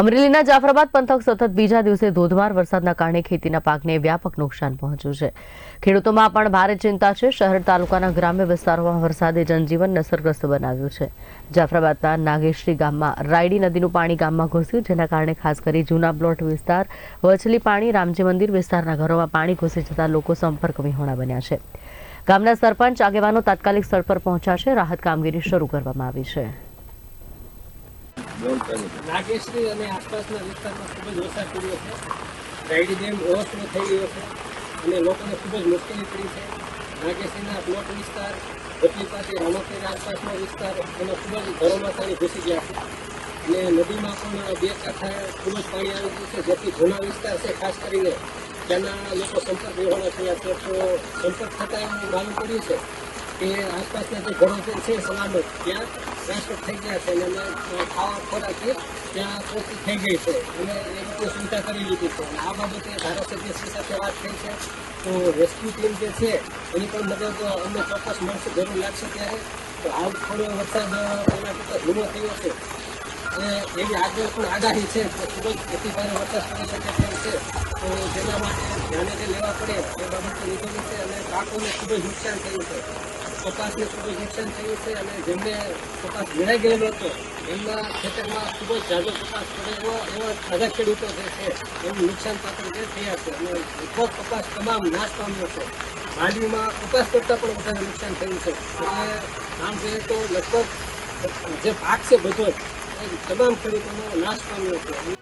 અમરેલીના જાફરાબાદ પંથક સતત બીજા દિવસે ધોધમાર વરસાદના કારણે ખેતીના પાકને વ્યાપક નુકસાન પહોંચ્યું છે. ખેડૂતોમાં પણ ભારે ચિંતા છે. શહેર તાલુકાના ગ્રામ્ય વિસ્તારોમાં વરસાદે જનજીવન અસરગ્રસ્ત બનાવ્યું છે. જાફરાબાદના નાગેશ્રી ગામમાં રાયડી નદીનું પાણી ગામમાં ઘૂસ્યું, જેના કારણે ખાસ કરી જૂના પ્લોટ વિસ્તાર, વચલી પાણી, રામજી મંદિર વિસ્તારના ઘરોમાં પાણી ઘૂસી જતા લોકો સંપર્ક વિહોણા બન્યા છે. ગામના સરપંચ આગેવાનો તાત્કાલિક સ્થળ પર પહોંચ્યા છે. રાહત કામગીરી શરૂ કરવામાં આવી છે. નાગેશ્વરી અને આસપાસના વિસ્તારમાં ખૂબ જ વરસાદ પડ્યો છે. રાયડી ડેમ ઓવરફ્લો થઈ ગયો છે અને લોકોને ખૂબ જ મુશ્કેલી પડી છે. નાગેશ્રીના પ્લોટ વિસ્તાર ભટલી પાસે રામોતેર આસપાસનો વિસ્તાર, એમાં ખૂબ જ ઘરોમાં પાણી ઘૂસી ગયા છે. અને નદીમાં પણ બે કાંઠા ખૂબ જ પાણી આવી ગયું છે. જેથી જૂના વિસ્તાર છે, ખાસ કરીને ત્યાંના લોકો સંપર્ક વિહોણા થયા છે તો સંપર્ક થતાં એવું માલુમ પડ્યું છે. કે આસપાસના જે જે છે સલામત ત્યાં ટ્રાન્સફર થઈ ગયા છે અને અમે ખાવા ખોરાક ત્યાં પૂરતી થઈ ગઈ છે. અને એ રીતે સુવિધા કરી લીધી છે. અને આ બાબતે ધારાસભ્યશ્રી સાથે વાત થઈ છે. તો રેસ્ક્યુ ટીમ જે છે, એની પણ મદદ અમને ચોક્કસ મળશે, જરૂર લાગશે ત્યારે. તો આ થોડો વરસાદ એના કરતાં ધીમો થયો છે. અને એવી આગળ પણ આગાહી છે તો ખૂબ જ અતિ ભારે વરસાદ પડી શકે તેમ છે. તો જેના માટે ધ્યાને જે લેવા પડે, એ બાબતે લીધેલી છે અને પાકોને ખૂબ જ નુકસાન થયું છે. કપાસને ખૂબ જ નુકસાન થયું છે અને જેમને કપાસ ભીણાઈ ગયેલો હતો, એમના ખેતરમાં ખૂબ જ ઝાઝો કપાસ પડે એવો એવા બધા ખેડૂતો જે છે એનું નુકસાન પાત્ર જે થયા છે અને લગભગ કપાસ તમામ નાશ પામ્યો છે. માંડવીમાં કપાસ કરતાં પણ વધારે નુકસાન થયું છે. અને આમ જોઈએ તો લગભગ જે પાક છે બધો જ તમામ ખેડૂતોનો નાશ પામ્યો છે.